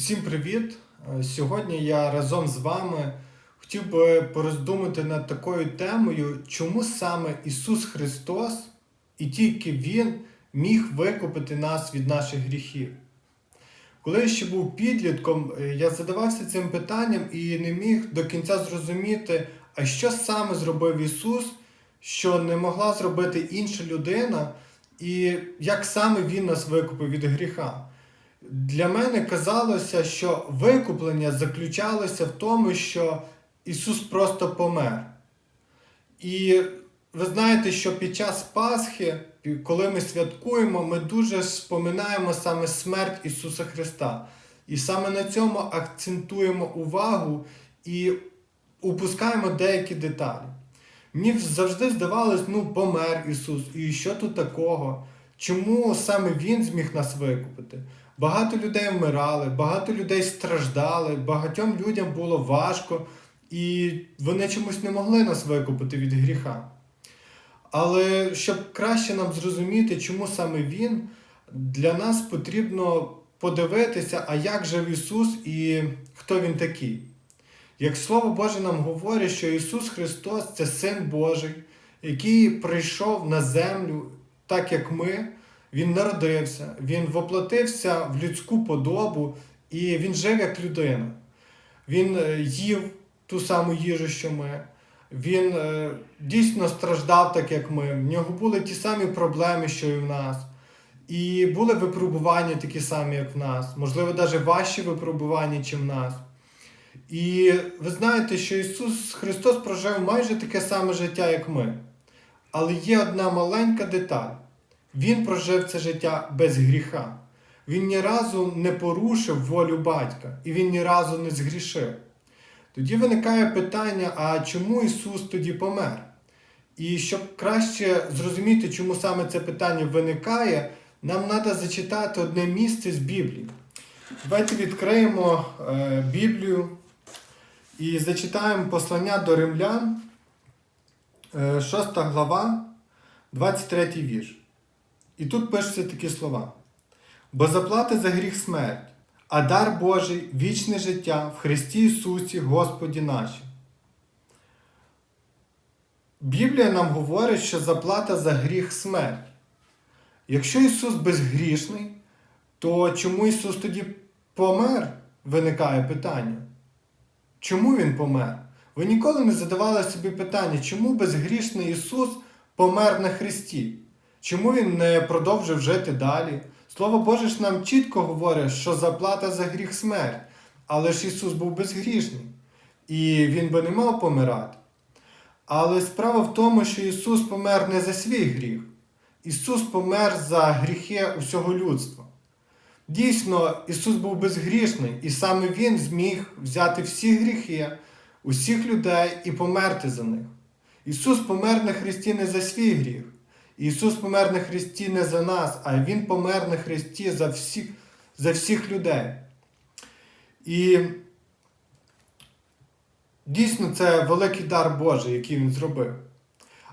Усім привіт! Е, Сьогодні я разом з вами хотів би пороздумати над такою темою, чому саме Ісус Христос і тільки Він міг викупити нас від наших гріхів. Коли я ще був підлітком, е, я задавався цим питанням і не міг до кінця зрозуміти, а що саме зробив Ісус, що не могла зробити інша людина, і як саме Він нас викупив від гріха. Для мене казалося, що викуплення заключалося в тому, що Ісус просто помер. І ви знаєте, що під час Пасхи, коли ми святкуємо, ми дуже споминаємо саме смерть Ісуса Христа. І саме на цьому акцентуємо увагу і упускаємо деякі деталі. Мені завжди здавалось, ну, помер Ісус, і що тут такого? Чому саме Він зміг нас викупити? Багато людей вмирали, багато людей страждали, багатьом людям було важко, і вони чомусь не могли нас викупити від гріха. Але щоб краще нам зрозуміти, чому саме Він, для нас потрібно подивитися, а як жив Ісус і хто Він такий. Як Слово Боже нам говорить, що Ісус Христос це Син Божий, який прийшов на землю, так як ми. Він народився, він воплотився в людську подобу і він жив як людина. Він е, їв ту саму їжу, що ми. Він е, дійсно страждав так, як ми. В нього були ті самі проблеми, що і в нас. І були випробування такі самі, як в нас. Можливо, навіть важчі випробування, ніж в нас. І ви знаєте, що Ісус Христос прожив майже таке саме життя, як ми. Але є одна маленька деталь. Він прожив це життя без гріха. Він ні разу не порушив волю батька, і він ні разу не згрішив. Тоді виникає питання: а чому Ісус тоді помер? І щоб краще зрозуміти, чому саме це питання виникає, нам треба зачитати одне місце з Біблії. Давайте відкриємо е, Біблію і зачитаємо послання до римлян, е, 6 глава, 23 вірш. І тут пишуться такі слова. Бо заплата за гріх смерть, а дар Божий вічне життя в Христі Ісусі Господі наші. Біблія нам говорить, що заплата за гріх смерть. Якщо Ісус безгрішний, то чому Ісус тоді помер? Виникає питання. Чому Він помер? Ви ніколи не задавали собі питання, чому безгрішний Ісус помер на Христі? Чому він не продовжив жити далі? Слово Боже ж нам чітко говорить, що заплата за гріх смерть, але ж Ісус був безгрішний, і Він би не мав помирати. Але справа в тому, що Ісус помер не за свій гріх. Ісус помер за гріхи усього людства. Дійсно, Ісус був безгрішний, і саме Він зміг взяти всі гріхи усіх людей і померти за них. Ісус помер на Христі не за свій гріх. Ісус помер на Христі не за нас, а Він помер на Христі за всіх, за всіх людей. І дійсно це великий дар Божий, який Він зробив.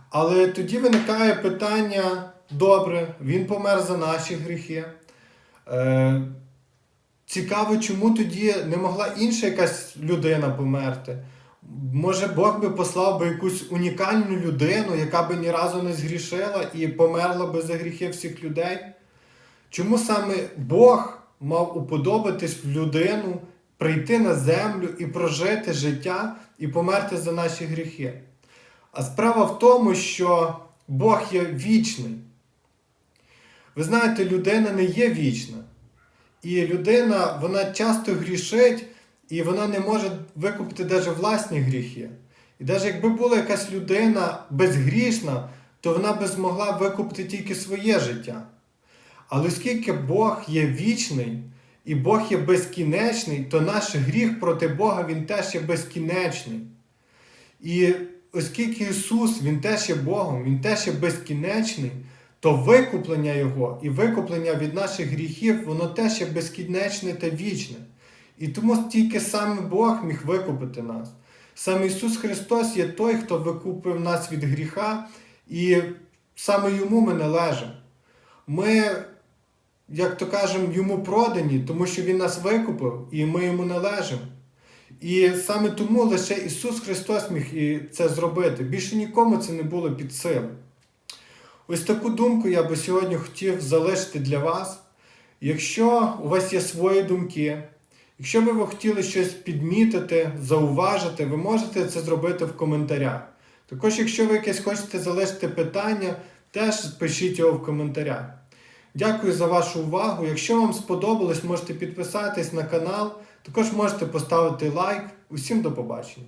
Але тоді виникає питання: добре, Він помер за наші гріхи. Е, Цікаво, чому тоді не могла інша якась людина померти? Може, Бог би послав би якусь унікальну людину, яка би ні разу не згрішила і померла би за гріхи всіх людей? Чому саме Бог мав уподобатись в людину, прийти на землю і прожити життя і померти за наші гріхи? А справа в тому, що Бог є вічний. Ви знаєте, людина не є вічна. І людина, вона часто грішить. І вона не може викупити навіть власні гріхи. І навіть якби була якась людина безгрішна, то вона би змогла викупити тільки своє життя. Але оскільки Бог є вічний і Бог є безкінечний, то наш гріх проти Бога він теж є безкінечний. І оскільки Ісус Він теж є Богом, Він теж є безкінечний, то викуплення Його і викуплення від наших гріхів, воно теж є безкінечне та вічне. І тому тільки саме Бог міг викупити нас. Саме Ісус Христос є той, хто викупив нас від гріха, і саме Йому ми належимо. Ми як то кажемо, йому продані, тому що Він нас викупив і ми йому належимо. І саме тому лише Ісус Христос міг і це зробити. Більше нікому це не було під силу. Ось таку думку я би сьогодні хотів залишити для вас. Якщо у вас є свої думки, якщо би ви хотіли щось підмітити, зауважити, ви можете це зробити в коментарях. Також, якщо ви якесь хочете залишити питання, теж пишіть його в коментарях. Дякую за вашу увагу. Якщо вам сподобалось, можете підписатись на канал, також можете поставити лайк. Усім до побачення!